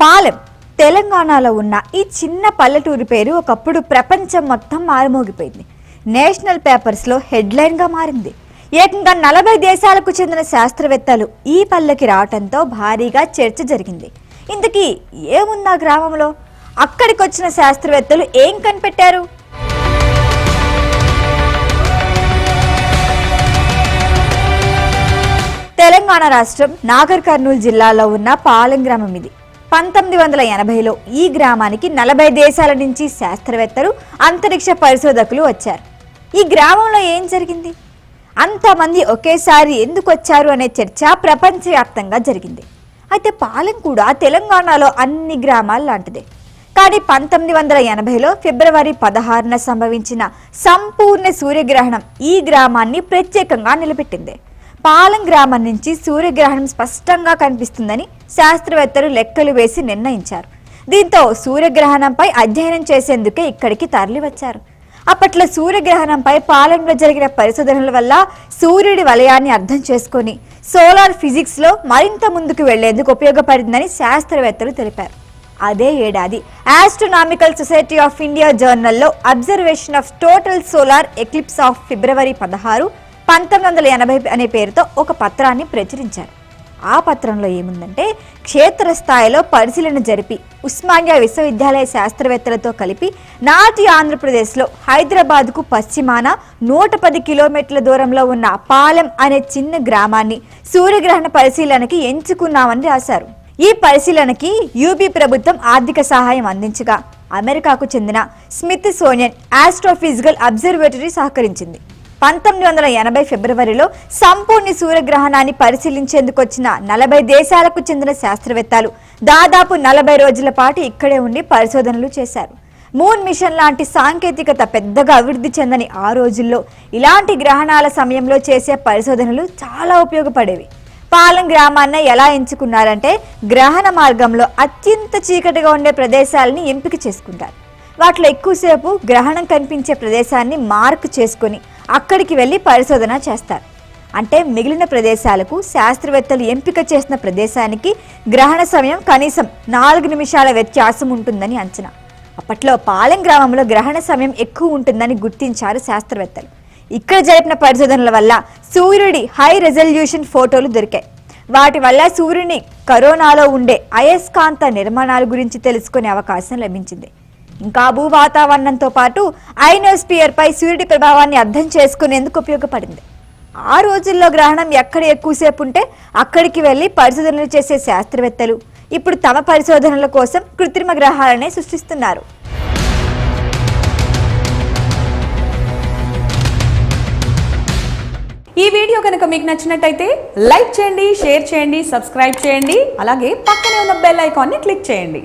పాలెం తెలంగాణలో ఉన్న ఈ చిన్న పల్లెటూరి పేరు ఒకప్పుడు ప్రపంచం మొత్తం మారుమోగిపోయింది. నేషనల్ పేపర్స్లో హెడ్లైన్గా మారింది. ఏకంగా నలభై దేశాలకు చెందిన శాస్త్రవేత్తలు ఈ పల్లెకి రావటంతో భారీగా చర్చ జరిగింది. ఇంతకీ ఏముందా గ్రామంలో? అక్కడికి వచ్చిన శాస్త్రవేత్తలు ఏం కనిపెట్టారు? తెలంగాణ రాష్ట్రం నాగర్ కర్నూలు జిల్లాలో ఉన్న పాలెం గ్రామం ఇది. పంతొమ్మిది వందల ఎనభైలో ఈ గ్రామానికి నలభై దేశాల నుంచి శాస్త్రవేత్తలు అంతరిక్ష పరిశోధకులు వచ్చారు. ఈ గ్రామంలో ఏం జరిగింది? అంతమంది ఒకేసారి ఎందుకు వచ్చారు అనే చర్చ ప్రపంచవ్యాప్తంగా జరిగింది. అయితే పాలెం కూడా తెలంగాణలో అన్ని గ్రామాల లాంటిదే. కానీ పంతొమ్మిది వందల ఎనభైలో ఫిబ్రవరి పదహారున సంభవించిన సంపూర్ణ సూర్యగ్రహణం ఈ గ్రామాన్ని ప్రత్యేకంగా నిలబెట్టింది. పాలెం గ్రామం నుంచి సూర్యగ్రహణం స్పష్టంగా కనిపిస్తుందని శాస్త్రవేత్తలు లెక్కలు వేసి నిర్ణయించారు. దీంతో సూర్యగ్రహణంపై అధ్యయనం చేసేందుకే ఇక్కడికి తరలివచ్చారు. అప్పట్లో సూర్యగ్రహణంపై పాలెంలో జరిగిన పరిశోధనల వల్ల సూర్యుడి వలయాన్ని అర్థం చేసుకొని సోలార్ ఫిజిక్స్లో మరింత ముందుకు వెళ్ళేందుకు ఉపయోగపడిందని శాస్త్రవేత్తలు తెలిపారు. అదే ఏడాది astronomical society of India జర్నల్లో observation of total solar eclipse of ఫిబ్రవరి పదహారు పంతొమ్మిది వందల ఎనభై అనే పేరుతో ఒక పత్రాన్ని ప్రచురించారు. ఆ పత్రంలో ఏముందంటే క్షేత్రస్థాయిలో పరిశీలన జరిపి ఉస్మానియా విశ్వవిద్యాలయ శాస్త్రవేత్తలతో కలిపి నాటి ఆంధ్రప్రదేశ్లో హైదరాబాద్కు పశ్చిమాన నూట పది కిలోమీటర్ల దూరంలో ఉన్న పాలెం అనే చిన్న గ్రామాన్ని సూర్యగ్రహణ పరిశీలనకి ఎంచుకున్నామని రాశారు. ఈ పరిశీలనకి యూపీ ప్రభుత్వం ఆర్థిక సహాయం అందించగా అమెరికాకు చెందిన స్మిత్ సోనియన్ ఆస్ట్రోఫిజికల్ అబ్జర్వేటరీ సహకరించింది. పంతొమ్మిది వందల ఎనభై ఫిబ్రవరిలో సంపూర్ణ సూర్యగ్రహణాన్ని పరిశీలించేందుకు వచ్చిన నలభై దేశాలకు చెందిన శాస్త్రవేత్తలు దాదాపు నలభై రోజుల పాటు ఇక్కడే ఉండి పరిశోధనలు చేశారు. మూన్ మిషన్ లాంటి సాంకేతికత పెద్దగా అభివృద్ధి చెందని ఆ రోజుల్లో ఇలాంటి గ్రహణాల సమయంలో చేసే పరిశోధనలు చాలా ఉపయోగపడేవి. పాలెం గ్రామాన్ని ఎలా ఎంచుకున్నారంటే గ్రహణ మార్గంలో అత్యంత చీకటిగా ఉండే ప్రదేశాలని ఎంపిక చేసుకుంటారు. వాటిలో ఎక్కువసేపు గ్రహణం కనిపించే ప్రదేశాన్ని మార్క్ చేసుకొని అక్కడికి వెళ్ళి పరిశోధన చేస్తారు. అంటే మిగిలిన ప్రదేశాలకు శాస్త్రవేత్తలు ఎంపిక చేసిన ప్రదేశానికి గ్రహణ సమయం కనీసం నాలుగు నిమిషాల వ్యత్యాసం ఉంటుందని అంచనా. అప్పట్లో పాలెం గ్రామంలో గ్రహణ సమయం ఎక్కువ ఉంటుందని గుర్తించారు శాస్త్రవేత్తలు. ఇక్కడ జరిపిన పరిశోధనల వల్ల సూర్యుడి హై రెజల్యూషన్ ఫోటోలు దొరికాయి. వాటి వల్ల సూర్యుని కరోనాలో ఉండే అయస్కాంత నిర్మాణాల గురించి తెలుసుకునే అవకాశం లభించింది. ఇంకా భూ వాతావరణంతో పాటు ఐనోస్పియర్ పై సూర్యుడి ప్రభావాన్ని అర్థం చేసుకునేందుకు ఉపయోగపడింది. ఆ రోజుల్లో గ్రహణం ఎక్కడ ఎక్కువసేపు ఉంటే అక్కడికి వెళ్ళి పరిశోధనలు చేసే శాస్త్రవేత్తలు ఇప్పుడు తమ పరిశోధనల కోసం కృత్రిమ గ్రహాలనే సృష్టిస్తున్నారు. ఈ వీడియో కనుక మీకు నచ్చినట్టయితే లైక్ చేయండి షేర్ చేయండి సబ్స్క్రైబ్ చేయండి అలాగే పక్కనే ఉన్న బెల్ ఐకాన్ని క్లిక్ చేయండి.